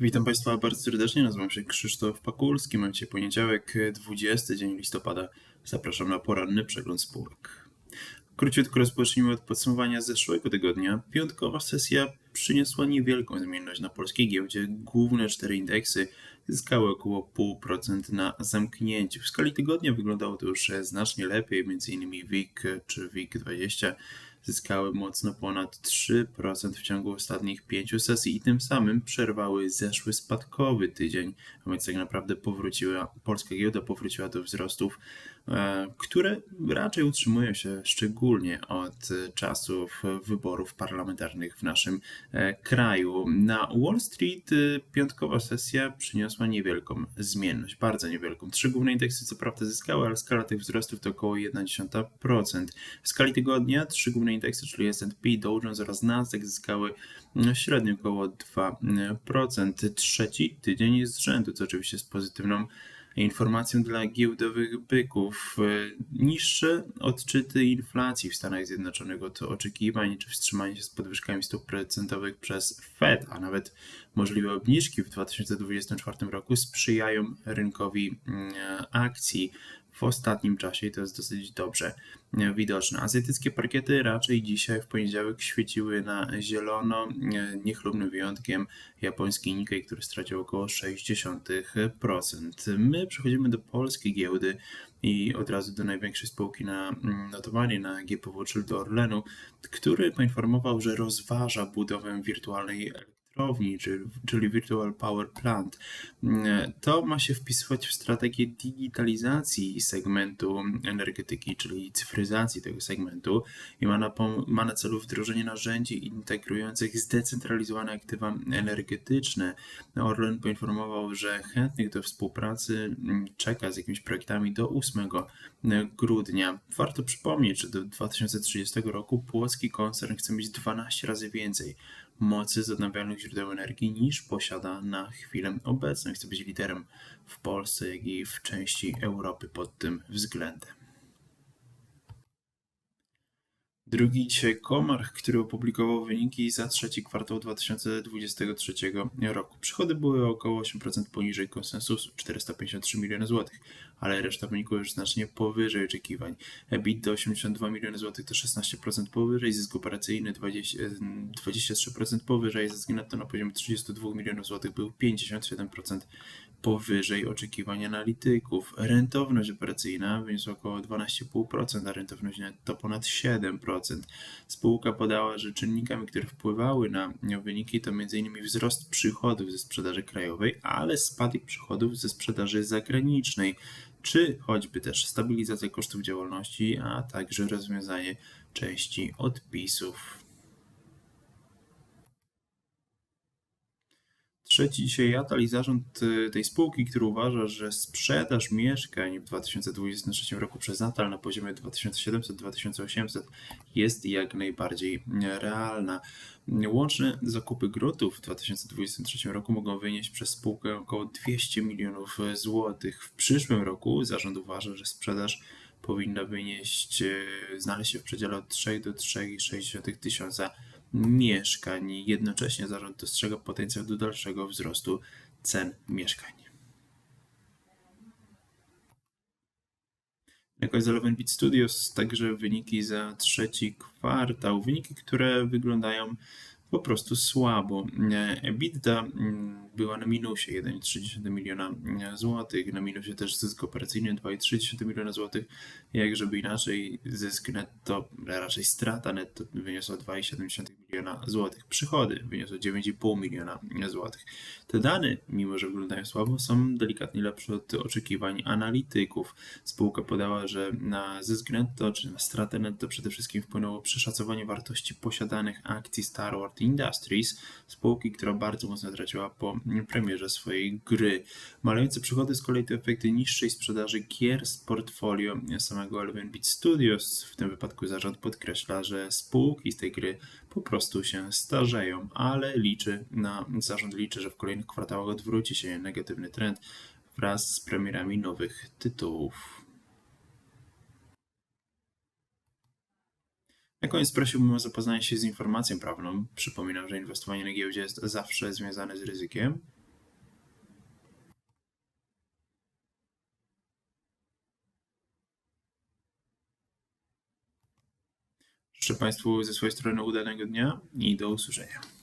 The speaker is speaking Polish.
Witam Państwa bardzo serdecznie, nazywam się Krzysztof Pakulski, mam dzisiaj poniedziałek, 20 dzień listopada. Zapraszam na poranny przegląd spółek. Króciutko rozpocznijmy od podsumowania zeszłego tygodnia. Piątkowa sesja przyniosła niewielką zmienność na polskiej giełdzie. Główne cztery indeksy zyskały około 0,5% na zamknięciu. W skali tygodnia wyglądało to już znacznie lepiej, m.in. WIG czy WIG20 zyskały mocno ponad 3% w ciągu ostatnich pięciu sesji i tym samym przerwały zeszły spadkowy tydzień, a więc tak naprawdę powróciła, polska giełda powróciła do wzrostów, e, które raczej utrzymują się szczególnie od czasów wyborów parlamentarnych w naszym e, kraju. Na Wall Street e, piątkowa sesja przyniosła niewielką zmienność, bardzo niewielką. Trzy główne indeksy co prawda zyskały, ale skala tych wzrostów to około 1,1%. W skali tygodnia trzy główne indeksy, czyli S&P, Dow Jones oraz Nasdaq zyskały mm, średnio około 2%. Trzeci tydzień z rzędu, co oczywiście jest pozytywną informacją dla giełdowych byków. Niższe odczyty inflacji w Stanach Zjednoczonych od oczekiwań czy wstrzymanie się z podwyżkami stóp procentowych przez Fed, a nawet możliwe obniżki w 2024 roku sprzyjają rynkowi mm, akcji w ostatnim czasie i to jest dosyć dobrze widoczne. Azjatyckie parkiety raczej dzisiaj w poniedziałek świeciły na zielono, niechlubnym wyjątkiem japoński Nikkei, który stracił około 0,6%. My przechodzimy do polskiej giełdy i od razu do największej spółki na mm, notowanie na GPW, czyli do Orlenu, który poinformował, że rozważa budowę wirtualnej elektrowni, czyli Virtual Power Plant. To ma się wpisywać w strategię digitalizacji segmentu energetyki, czyli cyfryzacji tego segmentu i ma na, ma na celu wdrożenie narzędzi integrujących zdecentralizowane aktywa energetyczne. Orlen poinformował, że chętnych do współpracy mm, czeka z jakimiś projektami do 8 grudnia. Warto przypomnieć, że do 2030 roku polski koncern chce mieć 12 razy więcej mocy z odnawialnych źródeł energii niż posiada na chwilę obecną. Chce być liderem w Polsce, jak i w części Europy pod tym względem. Drugi dzisiaj Komarch, który opublikował wyniki za trzeci kwartał 2023 roku. Przychody były około 8% poniżej konsensusu 453 miliony złotych, ale reszta wyników już znacznie powyżej oczekiwań. EBIT do 82 miliony złotych to 16% powyżej, zysk operacyjny 20, 23% powyżej, zysk netto na poziomie 32 milionów złotych był 57% powyżej oczekiwań analityków. Rentowność operacyjna wyniosła około 12,5%, a rentowność netto ponad 7%. Spółka podała, że czynnikami, które wpływały na wyniki to m.in. wzrost przychodów ze sprzedaży krajowej, ale spadek przychodów ze sprzedaży zagranicznej, czy choćby też stabilizacja kosztów działalności, a także rozwiązanie części odpisów. Trzeci dzisiaj Atal zarząd y, tej spółki, który uważa, że sprzedaż mieszkań w 2023 roku przez Atal na poziomie 2700-2800 jest jak najbardziej realna. Łączne zakupy gruntów w 2023 roku mogą wynieść przez spółkę około 200 milionów złotych. W przyszłym roku zarząd uważa, że sprzedaż powinna wynieść, y, znaleźć się w przedziale od 3 do 3,6 tysiąca mieszkań. Jednocześnie zarząd dostrzega potencjał do dalszego wzrostu cen mieszkań. Jako z Eleven Beat Studios także wyniki za trzeci kwartał. Wyniki, które wyglądają po prostu słabo. EBITDA mm, była na minusie 1,3 miliona złotych, na minusie też zysk operacyjny 2,3 miliona złotych, jak żeby inaczej zysk netto, raczej strata netto wyniosła 2,7 miliona złotych. Przychody wyniosły 9,5 miliona złotych. Te dane, mimo że wyglądają słabo, są delikatnie lepsze od oczekiwań analityków. Spółka podała, że na zysk netto czy na stratę netto przede wszystkim wpłynęło przeszacowanie wartości posiadanych akcji Starward Industries, spółki, która bardzo mocno traciła po premierze swojej gry. Malejące przychody z kolei to efekty niższej sprzedaży gier z portfolio samego Eleven Beat Studios. W tym wypadku zarząd podkreśla, że spółki z tej gry po prostu się starzeją, ale liczy na, zarząd liczy, że w kolejnych kwartałach odwróci się negatywny trend wraz z premierami nowych tytułów. Na koniec prosiłbym o zapoznanie się z informacją prawną. Przypominam, że inwestowanie na giełdzie jest zawsze związane z ryzykiem. Życzę Państwu ze swojej strony udanego dnia i do usłyszenia.